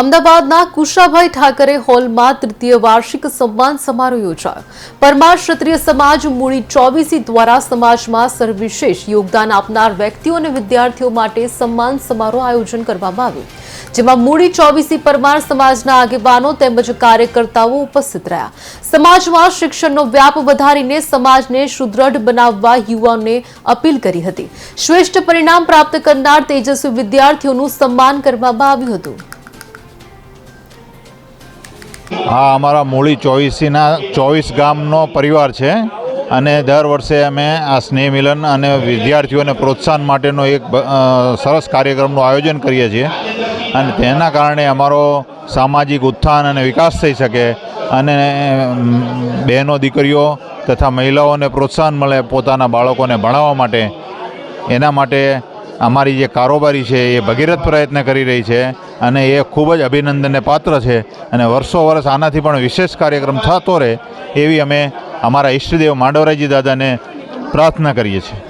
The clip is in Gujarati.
અમદાવાદના કુશાભાઈ ઠાકરે હોલમાં તૃતીય વાર્ષિક સન્માન સમારોહ યોજાયો. પરમાર ક્ષત્રિય સમાજ મૂડી ચોવીસી દ્વારા સમાજમાં સર્વિશેષ યોગદાન આપનાર વ્યક્તિઓ અને વિદ્યાર્થીઓ માટે સન્માન સમારોહ આયોજન કરવામાં આવ્યું. જેમાં મૂડી ચોવીસી પરમાર સમાજના આગેવાનો તેમજ કાર્યકર્તાઓ ઉપસ્થિત રહ્યા. સમાજમાં શિક્ષણનો વ્યાપ વધારીને સમાજને સુદૃઢ બનાવવા યુવાઓને અપીલ કરી હતી. શ્રેષ્ઠ પરિણામ પ્રાપ્ત કરનાર તેજસ્વી વિદ્યાર્થીઓનું સન્માન કરવામાં આવ્યું હતું. આ અમારા મૂળી ચોવીસીના ચોવીસ ગામનો પરિવાર છે અને દર વર્ષે અમે આ સ્નેહ મિલન અને વિદ્યાર્થીઓને પ્રોત્સાહન માટેનો એક સરસ કાર્યક્રમનું આયોજન કરીએ છીએ. અને તેના કારણે અમારો સામાજિક ઉત્થાન અને વિકાસ થઈ શકે અને બહેનો, દીકરીઓ તથા મહિલાઓને પ્રોત્સાહન મળે પોતાના બાળકોને ભણાવવા માટે. એના માટે અમારી જે કારોબારી છે એ ભગીરથ પ્રયત્ન કરી રહી છે અને એ ખૂબ જ અભિનંદનને પાત્ર છે અને વર્ષો વર્ષ આનાથી પણ વિશેષ કાર્યક્રમ થતો રહે એવી અમે અમારા ઈષ્ટદેવ માંડવરાયજી દાદાને પ્રાર્થના કરીએ છીએ.